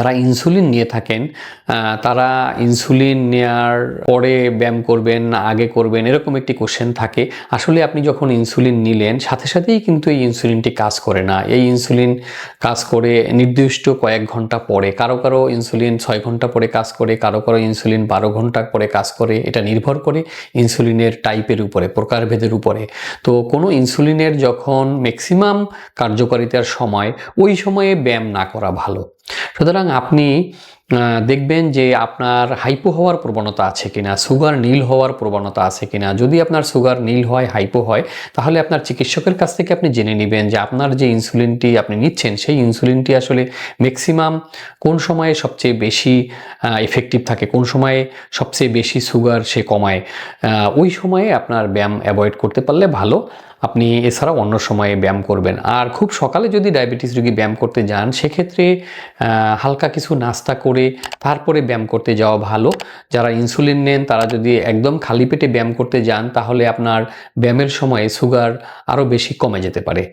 যারা ইনসুলিন নিয়ে থাকেন তারা ইনসুলিন নেয়ার পরে ব্যায়াম করবেন না আগে করবেন, এরকম একটি কোশ্চেন থাকে। আসলে আপনি যখন ইনসুলিন নিলেন, সাথে সাথেই কিন্তু এই ইনসুলিনটি কাজ করে না। এই ইনসুলিন কাজ করে নির্দিষ্ট কয়েক ঘণ্টা পরে। কারও কারও ইনসুলিন ছয় ঘণ্টা পরে কাজ করে, কারও কারও ইনসুলিন বারো ঘণ্টা পরে কাজ করে। এটা নির্ভর করে ইনসুলিনের টাইপের উপরে, প্রকারভেদের উপরে। তো কোনো ইনসুলিনের যখন ম্যাক্সিমাম কার্যকারিতার সময়, ওই সময়ে ব্যায়াম না করা ভালো। সুতরাং আপনি দেখবেন যে আপনার হাইপো হওয়ার প্রবণতা আছে কিনা সুগার নীল হওয়ার প্রবণতা আছে কিনা। যদি আপনার সুগার নীল হয় হাইপো হয়, তাহলে আপনার চিকিৎসকের কাছ থেকে আপনি জেনে নেবেন যে আপনার যে ইনসুলিনটি আপনি নিচ্ছেন, সেই ইনসুলিনটি আসলে ম্যাক্সিমাম কোন সময়ে সবচেয়ে বেশি এফেক্টিভ থাকে, কোন সময়ে সবচেয়ে বেশি সুগার সে কমায়। ওই সময়ে আপনার ব্যায়াম অ্যাভয়েড করতে পারলে ভালো। আপনি এছাড়াও অন্য সময়ে ব্যায়াম করবেন। আর খুব সকালে যদি ডায়াবেটিস রোগী ব্যায়াম করতে যান, সেক্ষেত্রে হালকা কিছু নাস্তা করে তারপরে ব্যায়াম করতে যাওয়া ভালো। যারা ইনসুলিন নেন, তারা যদি একদম খালি পেটে ব্যায়াম করতে যান, তাহলে আপনার ব্যায়ামের সময় সুগার আরও বেশি কমে যেতে পারে।